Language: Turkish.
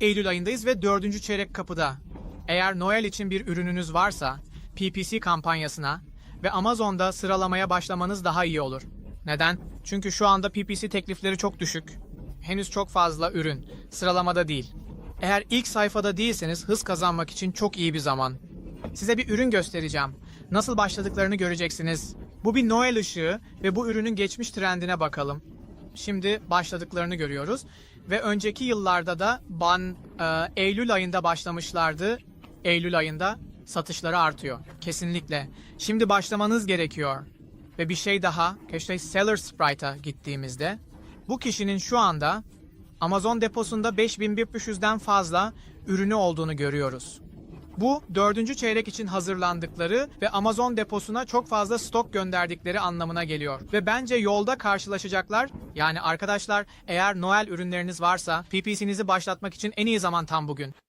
Eylül ayındayız ve dördüncü çeyrek kapıda. Eğer Noel için bir ürününüz varsa PPC kampanyasına ve Amazon'da sıralamaya başlamanız daha iyi olur. Neden? Çünkü şu anda PPC teklifleri çok düşük. Henüz çok fazla ürün sıralamada değil. Eğer ilk sayfada değilseniz hız kazanmak için çok iyi bir zaman. Size bir ürün göstereceğim. Nasıl başladıklarını göreceksiniz. Bu bir Noel ışığı ve bu ürünün geçmiş trendine bakalım. Şimdi başladıklarını görüyoruz. Ve önceki yıllarda da ban e, Eylül ayında başlamışlardı. Eylül ayında satışları artıyor. Kesinlikle. Şimdi başlamanız gerekiyor. Ve bir şey daha. Keşke Seller Sprite'a gittiğimizde. Bu kişinin şu anda Amazon deposunda 5500'den fazla ürünü olduğunu görüyoruz. Bu dördüncü çeyrek için hazırlandıkları ve Amazon deposuna çok fazla stok gönderdikleri anlamına geliyor. Ve bence yolda karşılaşacaklar. Yani arkadaşlar eğer Noel ürünleriniz varsa PPC'nizi başlatmak için en iyi zaman tam bugün.